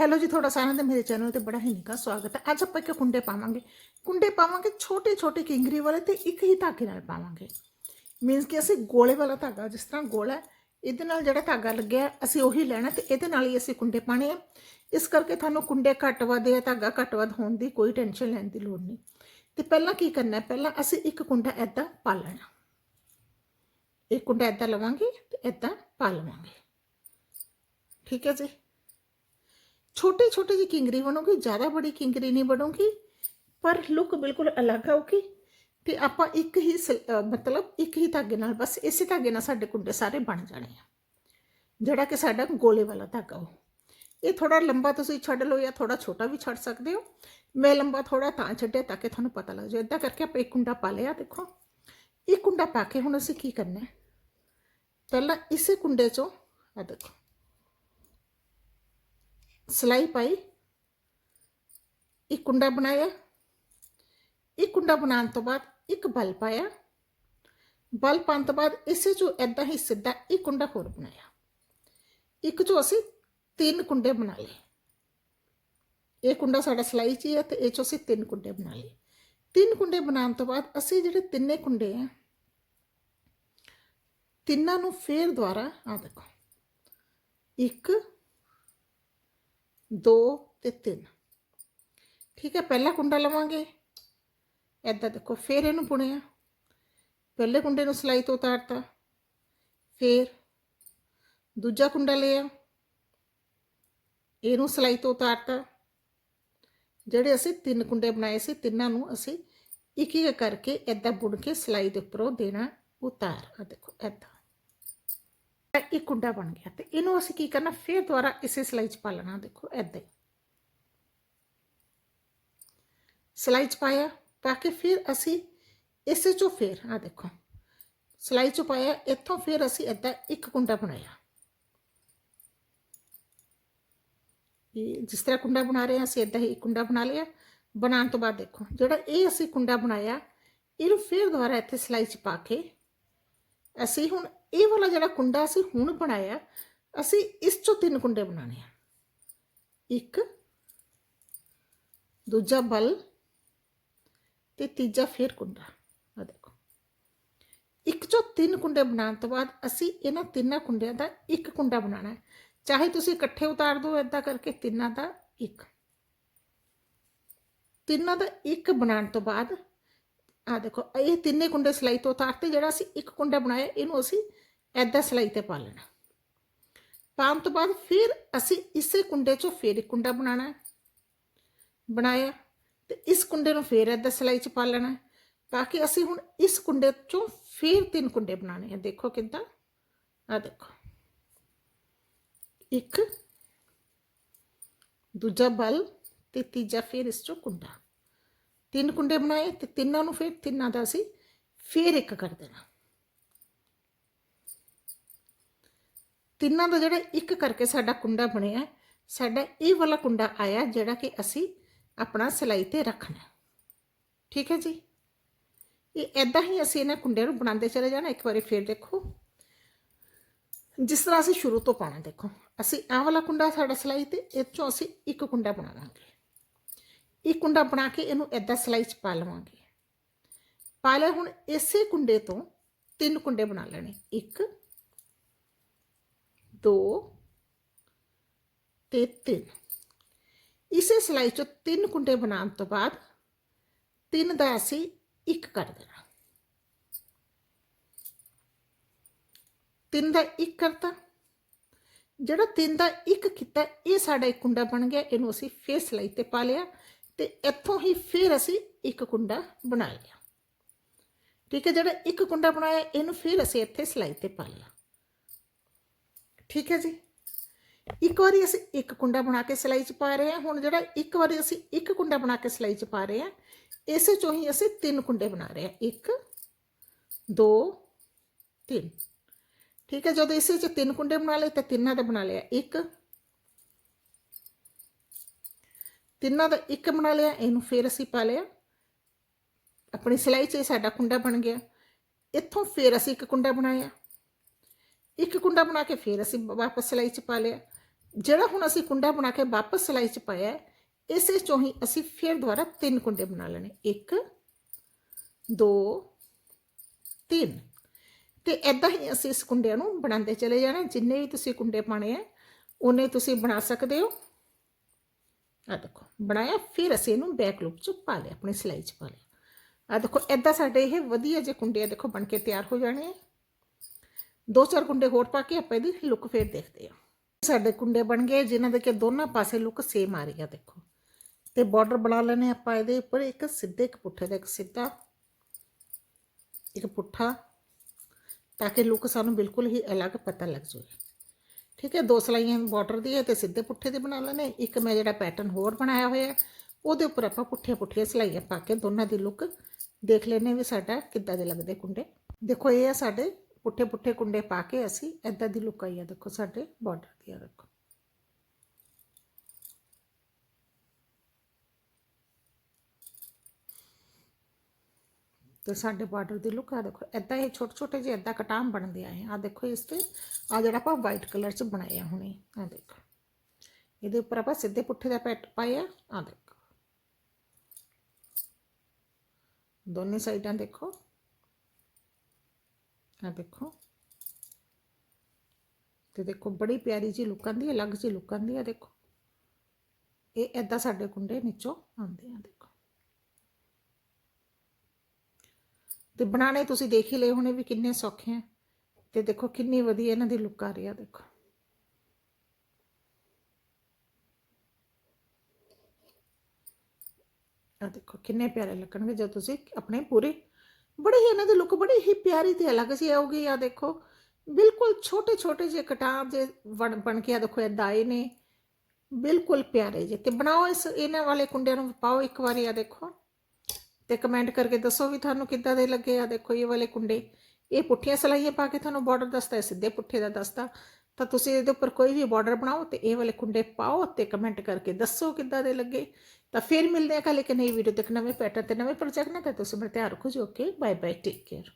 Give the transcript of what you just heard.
Hello ਜੀ ਤੁਹਾਡਾ ਸਾਰਿਆਂ ਦਾ ਮੇਰੇ ਚੈਨਲ ਤੇ ਬੜਾ ਹੀ ਨਿੱਘਾ ਸਵਾਗਤ ਹੈ ਅੱਜ ਆਪਾਂ ਇੱਕ ਕੁੰਡੇ ਪਾਵਾਂਗੇ ਕੁੰਡੇ ਪਾਵਾਂਗੇ ਛੋਟੇ ਛੋਟੇ ਕਿੰਗਰੀ ਵਾਲੇ ਤੇ ਇੱਕ ਹੀ ਧਾਗੇ ਨਾਲ ਪਾਵਾਂਗੇ ਮੀਨਸ ਕਿ ਅਸੀਂ ਗੋਲੇ ਵਾਲਾ ਧਾਗਾ ਜਿਸ ਤਰ੍ਹਾਂ ਗੋਲਾ ਹੈ, ਇਹਦੇ ਨਾਲ ਜਿਹੜਾ ਧਾਗਾ ਲੱਗਿਆ ਹੈ, ਅਸੀਂ ਉਹੀ ਲੈਣਾ ਤੇ ਇਹਦੇ ਨਾਲ ਹੀ ਅਸੀਂ ਕੁੰਡੇ ਪਾਣੇ ਆ ਇਸ ਕਰਕੇ ਤੁਹਾਨੂੰ ਕੁੰਡੇ ਘੱਟ ਵੱਧ ਜਾਂ ਧਾਗਾ ਘੱਟ ਵੱਧ ਹੋਣ ਦੀ ਕੋਈ ਟੈਨਸ਼ਨ ਲੈਣ ਦੀ ਲੋੜ ਨਹੀਂ ਤੇ ਪਹਿਲਾਂ ਕੀ ਕਰਨਾ ਹੈ ਪਹਿਲਾਂ ਅਸੀਂ ਇੱਕ ਕੁੰਡਾ ਐਦਾਂ ਪਾ ਲੈਣਾ ਇੱਕ ਕੁੰਡਾ ਐਦਾਂ ਲਵਾਂਗੇ ਤੇ ਐਦਾਂ ਪਾ ਲਵਾਂਗੇ ਠੀਕ ਹੈ ਜੀ ਛੋਟੀ ਛੋਟੀ ਜੀ ਕਿੰਗਰੀ ਬਣੂਗੀ ਜ਼ਿਆਦਾ ਬੜੀ ਕਿੰਗਰੀ ਨਹੀਂ ਬਣੂਗੀ ਪਰ ਲੁੱਕ ਬਿਲਕੁਲ ਅਲੱਗ ਆਊਗੀ ਤੇ ਆਪਾਂ ਇੱਕ ਹੀ ਸਿਲ- ਅਹ ਮਤਲਬ ਇੱਕ ਹੀ ਧਾਗੇ ਨਾਲ ਬਸ ਇਸੇ ਧਾਗੇ ਨਾਲ ਸਾਡੇ ਕੁੰਡੇ ਸਾਰੇ ਬਣ ਜਾਣੇ ਆ ਜਿਹੜਾ ਕਿ ਸਾਡਾ ਗੋਲੇ ਵਾਲਾ ਧਾਗਾ ਹੋ ਇਹ ਥੋੜਾ ਲੰਬਾ ਤੁਸੀਂ ਛੱਡ ਲਓ ਜਾਂ ਥੋੜਾ ਛੋਟਾ ਵੀ ਛੱਡ ਸਕਦੇ ਹੋ ਮੈਂ ਲੰਬਾ ਥੋੜਾ ਤਾਂ ਛੱਡਿਆ ਤਾਂ ਕਿ ਤੁਹਾਨੂੰ ਪਤਾ ਲੱਗ ਜਾਏ ਇਦਾਂ ਕਰਕੇ ਆਪਾਂ ਇੱਕ ਕੁੰਡਾ ਪਾ ਲਿਆ ਦੇਖੋ ਇੱਕ ਕੁੰਡਾ ਪਾ ਕੇ ਹੁਣ ਅਸੀਂ ਕੀ ਕਰਨਾ ਹੈ ਪਹਿਲਾਂ ਇਸੇ ਕੁੰਡੇ ਚੋਂ ਆ ਦੇਖੋ ਸਲਾਈ ਪਾਈ। ਇੱਕ ਕੁੰਡਾ ਬਣਾਇਆ। ਇੱਕ ਕੁੰਡਾ ਬਣਾਉਣ ਤੋਂ ਬਾਅਦ ਇੱਕ ਬਲ ਪਾਇਆ। ਬਲ ਪਾਉਣ ਤੋਂ ਬਾਅਦ ਇਸੇ ਚੋਂ ਐਦਾਂ ਹੀ ਸਿੱਧਾ ਇੱਕ ਕੁੰਡਾ ਹੋਰ ਬਣਾਇਆ। ਇੱਕ ਚੋਂ ਅਸੀਂ ਤਿੰਨ ਕੁੰਡੇ ਬਣਾ ਲਏ। ਇਹ ਕੁੰਡਾ ਸਾਡਾ ਸਲਾਈ 'ਚ ਹੀ ਹੈ ਤੇ ਇਹ ਚੋਂ ਅਸੀਂ ਤਿੰਨ ਕੁੰਡੇ ਬਣਾ ਲਏ। ਤਿੰਨ ਕੁੰਡੇ ਬਣਾਉਣ ਤੋਂ ਬਾਅਦ ਅਸੀਂ ਜਿਹੜੇ ਤਿੰਨੇ ਕੁੰਡੇ ਆ, ਤਿੰਨਾਂ ਨੂੰ ਫੇਰ ਦੁਬਾਰਾ ਆ ਦੇਖੋ। ਇੱਕ ਦੋ ਤੇ ਤਿੰਨ। ਠੀਕ ਹੈ, ਪਹਿਲਾ ਕੁੰਡਾ ਲਵਾਂਗੇ। ਐਦਾਂ ਦੇਖੋ, ਫਿਰ ਇਹਨੂੰ ਬੁਣਿਆ ਪਹਿਲੇ ਕੁੰਡੇ ਨੂੰ ਸਲਾਈ ਤੋਂ ਉਤਾਰਤਾ। ਫਿਰ ਦੂਜਾ ਕੁੰਡਾ ਲਿਆ। ਇਹਨੂੰ ਸਲਾਈ ਤੋਂ ਉਤਾਰਤਾ। ਜਿਹੜੇ ਅਸੀਂ ਤਿੰਨ ਕੁੰਡੇ ਬਣਾਏ ਸੀ, ਤਿੰਨਾਂ ਨੂੰ ਅਸੀਂ ਇੱਕ ਇੱਕ ਕਰਕੇ ਐਦਾਂ ਬੁਣ ਕੇ ਸਲਾਈ ਦੇ ਉੱਪਰੋਂ ਦੇਣਾ ਉਤਾਰ। ਆ ਦੇਖੋ ਐਦਾਂ ਇਹ ਇੱਕ ਕੁੰਡਾ ਬਣ ਗਿਆ। ਤੇ ਇਹਨੂੰ ਅਸੀਂ ਕੀ ਕਰਨਾ, ਫਿਰ ਦੁਬਾਰਾ ਇਸੇ ਸਲਾਈ 'ਚ ਪਾ ਲੈਣਾ। ਦੇਖੋ ਐਦਾਂ ਹੀ। ਸਲਾਈ 'ਚ ਪਾਇਆ, ਪਾ ਕੇ ਫਿਰ ਅਸੀਂ ਇਸੇ 'ਚੋਂ ਫੇਰ ਆ ਦੇਖੋ। ਸਲਾਈ 'ਚੋਂ ਪਾਇਆ, ਇੱਥੋਂ ਫਿਰ ਅਸੀਂ ਐਦਾਂ ਇੱਕ ਕੁੰਡਾ ਬਣਾਇਆ। ਇਹ ਜਿਸ ਤਰ੍ਹਾਂ ਕੁੰਡਾ ਬਣਾ ਰਹੇ ਹਾਂ, ਅਸੀਂ ਇਦਾਂ ਹੀ ਇੱਕ ਕੁੰਡਾ ਬਣਾ ਲਿਆ। ਬਣਾਉਣ ਤੋਂ ਬਾਅਦ ਦੇਖੋ, ਜਿਹੜਾ ਇਹ ਅਸੀਂ ਕੁੰਡਾ ਬਣਾਇਆ, ਇਹਨੂੰ ਫਿਰ ਦੁਬਾਰਾ ਇੱਥੇ ਸਲਾਈ 'ਚ ਪਾ ਕੇ, ਅਸੀਂ ਹੁਣ ਇਹ ਵਾਲਾ ਜਿਹੜਾ ਕੁੰਡਾ ਅਸੀਂ ਹੁਣ ਬਣਾਇਆ, ਅਸੀਂ ਇਸ ਚੋਂ ਤਿੰਨ ਕੁੰਡੇ ਬਣਾਉਣੇ ਆ। ਇੱਕ, ਦੂਜਾ ਬਲ ਤੇ ਤੀਜਾ ਫੇਰ ਕੁੰਡਾ। ਆ ਦੇਖੋ। ਇੱਕ ਚੋਂ ਤਿੰਨ ਕੁੰਡੇ ਬਣਾਉਣ ਤੋਂ ਬਾਅਦ ਅਸੀਂ ਇਹਨਾਂ ਤਿੰਨਾਂ ਕੁੰਡਿਆਂ ਦਾ ਇੱਕ ਕੁੰਡਾ ਬਣਾਉਣਾ ਹੈ। ਚਾਹੇ ਤੁਸੀਂ ਇਕੱਠੇ ਉਤਾਰ ਦਿਓ ਇਦਾਂ ਕਰਕੇ ਤਿੰਨਾਂ ਦਾ ਇੱਕ। ਤਿੰਨਾਂ ਦਾ ਇੱਕ ਬਣਾਉਣ ਤੋਂ ਬਾਅਦ ਆ ਦੇਖੋ, ਇਹ ਤਿੰਨੇ ਕੁੰਡੇ ਸਲਾਈ ਤੋਂ ਉਤਾਰਤੇ ਜਿਹੜਾ ਅਸੀਂ ਇੱਕ ਕੁੰਡਾ ਬਣਾਇਆ, ਇਹਨੂੰ ਅਸੀਂ ਐਦਾਂ ਸਲਾਈ ਤੇ ਪਾ ਲੈਣਾ। ਪਾਉਣ ਤੋਂ ਬਾਅਦ ਫਿਰ ਅਸੀਂ ਇਸੇ ਕੁੰਡੇ ਚੋਂ ਫਿਰ ਇੱਕ ਕੁੰਡਾ ਬਣਾਉਣਾ ਬਣਾਇਆ, ਤੇ ਇਸ ਕੁੰਡੇ ਨੂੰ ਫਿਰ ਐਦਾਂ ਸਲਾਈ 'ਚ ਪਾ ਲੈਣਾ ਤਾਂ ਕਿ ਅਸੀਂ ਹੁਣ ਇਸ ਕੁੰਡੇ ਚੋਂ ਫਿਰ ਤਿੰਨ ਕੁੰਡੇ ਬਣਾਉਣੇ ਆ ਦੇਖੋ ਕਿੱਦਾਂ ਆ ਦੇਖੋ। ਇੱਕ, ਦੂਜਾ ਬਲ ਤੇ ਤੀਜਾ ਫਿਰ ਇਸ ਚੋਂ ਕੁੰਡਾ। ਤਿੰਨ ਕੁੰਡੇ ਬਣਾਏ ਤੇ ਤਿੰਨਾਂ ਨੂੰ ਫਿਰ ਤਿੰਨਾਂ ਦਾ ਅਸੀਂ ਫਿਰ ਇੱਕ ਕਰ ਦੇਣਾ। ਤਿੰਨਾਂ ਦਾ ਜਿਹੜਾ ਇੱਕ ਕਰਕੇ ਸਾਡਾ ਕੁੰਡਾ ਬਣਿਆ, ਸਾਡਾ ਇਹ ਵਾਲਾ ਕੁੰਡਾ ਆਇਆ ਜਿਹੜਾ ਕਿ ਅਸੀਂ ਆਪਣਾ ਸਿਲਾਈ ਤੇ ਰੱਖਣਾ। ਠੀਕ ਹੈ ਜੀ? ਇਹ ਐਦਾਂ ਹੀ ਅਸੀਂ ਇਹਨਾਂ ਕੁੰਡਿਆਂ ਨੂੰ ਬਣਾਉਂਦੇ ਚਲੇ ਜਾਣਾ। ਇੱਕ ਵਾਰੀ ਫੇਰ ਦੇਖੋ। ਜਿਸ ਤਰ੍ਹਾਂ ਅਸੀਂ ਸ਼ੁਰੂ ਤੋਂ ਪਾਣਾ ਦੇਖੋ। ਅਸੀਂ ਆਹ ਵਾਲਾ ਕੁੰਡਾ ਸਾਡਾ ਸਿਲਾਈ ਤੇ, ਇਹ ਚੋਂ ਅਸੀਂ ਇੱਕ ਕੁੰਡਾ ਬਣਾ ਬਣਾਵਾਂਗੇ ਇਹ ਕੁੰਡਾ ਬਣਾ ਕੇ ਇਹਨੂੰ ਐਦਾਂ ਸਿਲਾਈ 'ਚ ਪਾ ਲਵਾਂਗੇ। ਪਾ ਲਿਆ ਹੁਣ ਇਸੇ ਕੁੰਡੇ ਤੋਂ ਤਿੰਨ ਕੁੰਡੇ ਬਣਾ ਲੈਣੇ। ਇੱਕ, ਦੋ ਤੇ ਤਿੰਨ। ਇਸੇ ਸਿਲਾਈ 'ਚੋਂ ਤਿੰਨ ਕੁੰਡੇ ਬਣਾਉਣ ਤੋਂ ਬਾਅਦ ਤਿੰਨ ਦਾ ਅਸੀਂ ਇੱਕ ਕਰ ਦੇਣਾ। ਤਿੰਨ ਦਾ ਇੱਕ ਕਰਤਾ। ਜਿਹੜਾ ਤਿੰਨ ਦਾ ਇੱਕ ਕੀਤਾ, ਇਹ ਸਾਡਾ ਇੱਕ ਕੁੰਡਾ ਬਣ ਗਿਆ। ਇਹਨੂੰ ਅਸੀਂ ਫੇਰ ਸਿਲਾਈ ਤੇ ਪਾ ਲਿਆ। ਤੇ ਇੱਥੋਂ ਹੀ ਫਿਰ ਅਸੀਂ ਇੱਕ ਕੁੰਡਾ ਬਣਾ ਲਿਆ ਠੀਕ ਹੈ, ਜਿਹੜਾ ਇੱਕ ਕੁੰਡਾ ਬਣਾਇਆ, ਇਹਨੂੰ ਫਿਰ ਅਸੀਂ ਇੱਥੇ ਸਿਲਾਈ ਤੇ ਪਾ ਲਿਆ। ਠੀਕ ਹੈ ਜੀ? ਇੱਕ ਵਾਰੀ ਅਸੀਂ ਇੱਕ ਕੁੰਡਾ ਬਣਾ ਕੇ ਸਿਲਾਈ 'ਚ ਪਾ ਰਹੇ ਹਾਂ। ਹੁਣ ਜਿਹੜਾ ਇੱਕ ਵਾਰੀ ਅਸੀਂ ਇੱਕ ਕੁੰਡਾ ਬਣਾ ਕੇ ਸਿਲਾਈ 'ਚ ਪਾ ਰਹੇ ਹਾਂ, ਇਸੇ ਚੋਂ ਹੀ ਅਸੀਂ ਤਿੰਨ ਕੁੰਡੇ ਬਣਾ ਰਹੇ ਹਾਂ। ਇੱਕ, ਦੋ, ਤਿੰਨ। ਠੀਕ ਹੈ, ਜਦੋਂ ਇਸੇ 'ਚ ਤਿੰਨ ਕੁੰਡੇ ਬਣਾ ਲਏ, ਤਾਂ ਤਿੰਨਾਂ ਦਾ ਬਣਾ ਲਿਆ। ਇੱਕ ਤਿੰਨਾਂ ਦਾ ਇੱਕ ਬਣਾ ਲਿਆ ਇਹਨੂੰ ਫਿਰ ਅਸੀਂ ਪਾ ਲਿਆ। ਆਪਣੀ ਸਿਲਾਈ 'ਚ ਸਾਡਾ ਕੁੰਡਾ ਬਣ ਗਿਆ। ਇੱਥੋਂ ਫਿਰ ਅਸੀਂ ਇੱਕ ਕੁੰਡਾ ਬਣਾਇਆ। ਇੱਕ ਕੁੰਡਾ ਬਣਾ ਕੇ ਫਿਰ ਅਸੀਂ ਵਾਪਸ ਸਿਲਾਈ 'ਚ ਪਾ ਲਿਆ। ਜਿਹੜਾ ਹੁਣ ਅਸੀਂ ਕੁੰਡਾ ਬਣਾ ਕੇ ਵਾਪਸ ਸਿਲਾਈ 'ਚ ਪਾਇਆ ਹੈ, ਇਸੇ ਚੋਂ ਹੀ ਅਸੀਂ ਫਿਰ ਦੁਬਾਰਾ ਤਿੰਨ ਕੁੰਡੇ ਬਣਾ ਲੈਣੇ। ਇੱਕ ਦੋ ਤਿੰਨ। ਤੇ ਐਦਾਂ ਹੀ ਅਸੀਂ ਇਸ ਕੁੰਡਿਆਂ ਨੂੰ ਬਣਾਉਂਦੇ ਚਲੇ ਜਾਣਾ। ਜਿੰਨੇ ਵੀ ਤੁਸੀਂ ਕੁੰਡੇ ਪਾਣੇ ਆ ਉਹਨੇ ਤੁਸੀਂ ਬਣਾ ਸਕਦੇ ਹੋ। ਆ ਦੇਖੋ, ਬਣਾਇਆ, ਫਿਰ ਅਸੀਂ ਇਹਨੂੰ ਬੈਕ ਲੂਪ 'ਚ ਪਾ ਲਿਆ, ਆਪਣੀ ਸਿਲਾਈ 'ਚ ਪਾ ਲਿਆ। ਆ ਦੇਖੋ ਐਦਾਂ ਸਾਡੇ ਇਹ ਵਧੀਆ ਜਿਹੇ ਕੁੰਡੇ ਆ, ਦੇਖੋ, ਬਣ ਕੇ ਤਿਆਰ ਹੋ ਜਾਣੇ ਆ। ਦੋ ਚਾਰ ਕੁੰਡੇ ਹੋਰ ਪਾ ਕੇ ਆਪਾਂ ਇਹਦੀ ਲੁੱਕ ਫੇਰ ਦੇਖਦੇ ਆ। ਸਾਡੇ ਕੁੰਡੇ ਬਣ ਗਏ, ਜਿਨ੍ਹਾਂ ਦੇ ਕਿ ਦੋਨਾਂ ਪਾਸੇ ਲੁੱਕ ਸੇਮ ਆ ਰਹੀ ਆ, ਦੇਖੋ। ਤੇ ਬਾਰਡਰ ਬਣਾ ਲੈਣੇ ਆਪਾਂ ਇਹਦੇ ਉੱਪਰ, ਇੱਕ ਸਿੱਧੇ ਇੱਕ ਪੁੱਠੇ ਦਾ, ਇੱਕ ਸਿੱਧਾ, ਇੱਕ ਪੁੱਠਾ, ਤਾਂ ਕਿ ਲੁੱਕ ਸਾਨੂੰ ਬਿਲਕੁਲ ਹੀ ਅਲੱਗ ਪਤਾ ਲੱਗ ਜਾਵੇ। ਠੀਕ ਹੈ, ਦੋ ਸਲਾਈਆਂ ਬਾਰਡਰ ਦੀ ਹੈ ਤੇ ਸਿੱਧੇ ਪੁੱਠੇ ਦੇ ਬਣਾ ਲੈਣੇ। ਇੱਕ ਮੈਂ ਜਿਹੜਾ ਪੈਟਰਨ ਹੋਰ ਬਣਾਇਆ ਹੋਇਆ ਉਹਦੇ ਉੱਪਰ ਆਪਾਂ ਪੁੱਠੀਆਂ ਪੁੱਠੀਆਂ ਸਲਾਈਆਂ ਪਾ ਕੇ ਦੋਨਾਂ ਦੀ ਲੁੱਕ ਦੇਖ ਲੈਣੇ ਵੀ ਸਾਡਾ ਕਿੱਦਾਂ ਦੇ ਲੱਗਦੇ ਕੁੰਡੇ। ਦੇਖੋ, ਇਹ ਆ ਸਾਡੇ ਪੁੱਠੇ ਪੁੱਠੇ ਕੁੰਡੇ ਪਾ ਕੇ ਅਸੀਂ ਐਦਾਂ ਦੀ ਲੁੱਕ ਆਈ ਆ, ਦੇਖੋ ਸਾਡੇ ਬਾਰਡਰ ਦੀ ਆ, ਦੇਖੋ। ਤੇ ਸਾਡੇ ਬਾਰਡਰ ਦੀ ਲੁੱਕ ਆ ਦੇਖੋ ਐਦਾਂ ਇਹ ਛੋਟੇ ਛੋਟੇ ਜਿਹੇ ਐਦਾਂ ਕਟਾਮ ਬਣਦੇ ਆਏ ਆ। ਦੇਖੋ ਇਸ ਤੇ ਆ ਜਿਹੜਾ ਆਪਾਂ ਵਾਈਟ ਕਲਰ ਚ ਬਣਾਇਆ ਹੁਣੇ ਆ ਦੇਖੋ। ਇਹਦੇ ਉੱਪਰ ਆਪਾਂ ਸਿੱਧੇ ਪੁੱਠੇ ਦਾ ਪੈਟ ਪਾਇਆ ਆ ਦੇਖੋ। ਦੋਨੇ ਸਾਈਡਾਂ ਦੇਖੋ। ਆ ਦੇਖੋ। ਤੇ ਦੇਖੋ, ਬੜੀ ਪਿਆਰੀ ਜੀ ਲੁੱਕ ਆਂਦੀ ਹੈ ਅਲੱਗ ਜੀ ਲੁੱਕ ਆਂਦੀ ਹੈ ਦੇਖੋ। ਇਹ ਐਦਾਂ ਸਾਡੇ ਕੁੰਡੇ ਨੀਚੋਂ ਆਉਂਦੇ ਆ ਦੇਖੋ ਤੇ ਬਣਾਣੇ ਤੁਸੀਂ ਦੇਖ ਹੀ ਲਏ ਹੋਣੇ ਵੀ ਕਿੰਨੇ ਸੌਖੇ ਆ। ਤੇ ਦੇਖੋ ਕਿੰਨੀ ਵਧੀਆ ਇਹਨਾਂ ਦੀ ਲੁੱਕ ਆ ਰਹੀ ਆ, ਦੇਖੋ। ਆ ਦੇਖੋ ਕਿੰਨੇ ਪਿਆਰੇ ਲੱਗਣਗੇ ਜਦ ਤੁਸੀਂ ਆਪਣੇ ਪੂਰੇ। ਬੜੀ ਹੀ ਇਹਨਾਂ ਦੀ ਲੁੱਕ ਬੜੀ ਹੀ ਪਿਆਰੀ ਤੇ ਅਲੱਗ ਸੀ ਆਉਗੀ ਆ ਦੇਖੋ। ਬਿਲਕੁਲ ਛੋਟੇ ਛੋਟੇ ਜਿਹੇ ਕਟਾਰ ਜੇ ਬਣ ਬਣ ਕੇ ਆ ਦੇਖੋ, ਇਹ ਦਾਏ ਨੇ। ਬਿਲਕੁਲ ਪਿਆਰੇ ਜੇ। ਤੇ ਬਣਾਓ ਇਸ, ਇਹਨਾਂ ਵਾਲੇ ਕੁੰਡਿਆਂ ਨੂੰ ਪਾਓ ਇੱਕ ਵਾਰੀ ਆ ਦੇਖੋ। ਤੇ ਕਮੈਂਟ ਕਰਕੇ ਦੱਸੋ ਵੀ ਤੁਹਾਨੂੰ ਕਿੱਦਾਂ ਦੇ ਲੱਗੇ ਆ। ਦੇਖੋ ਇਹ ਵਾਲੇ ਕੁੰਡੇ, ਇਹ ਪੁੱਠੀਆਂ ਸਲਾਈਆਂ ਪਾ ਕੇ ਤੁਹਾਨੂੰ ਬਾਰਡਰ ਦੱਸਦਾ ਹੈ ਸਿੱਧੇ ਪੁੱਠੇ ਦਾ ਦੱਸਦਾ। ਤਾਂ ਤੁਸੀਂ ਇਹਦੇ ਉੱਪਰ ਕੋਈ ਵੀ ਬਾਰਡਰ ਬਣਾਓ ਤੇ ਇਹ ਵਾਲੇ ਕੁੰਡੇ ਪਾਓ ਤੇ ਕਮੈਂਟ ਕਰਕੇ ਦੱਸੋ ਕਿੱਦਾਂ ਦੇ ਲੱਗੇ। ਤਾਂ ਫਿਰ ਮਿਲਦੇ ਆ ਕੱਲ੍ਹ ਇੱਕ ਨਈ ਵੀਡੀਓ ਤੱਕ ਨਵੇਂ ਪੈਟਰਨ ਤੇ ਨਵੇਂ ਪ੍ਰੋਜੈਕਟ ਨਾਲ। ਤਾਂ ਤੁਸੀਂ ਮੇਰਾ ਧਿਆਨ ਰੱਖੋ ਜੀ okay bye bye take care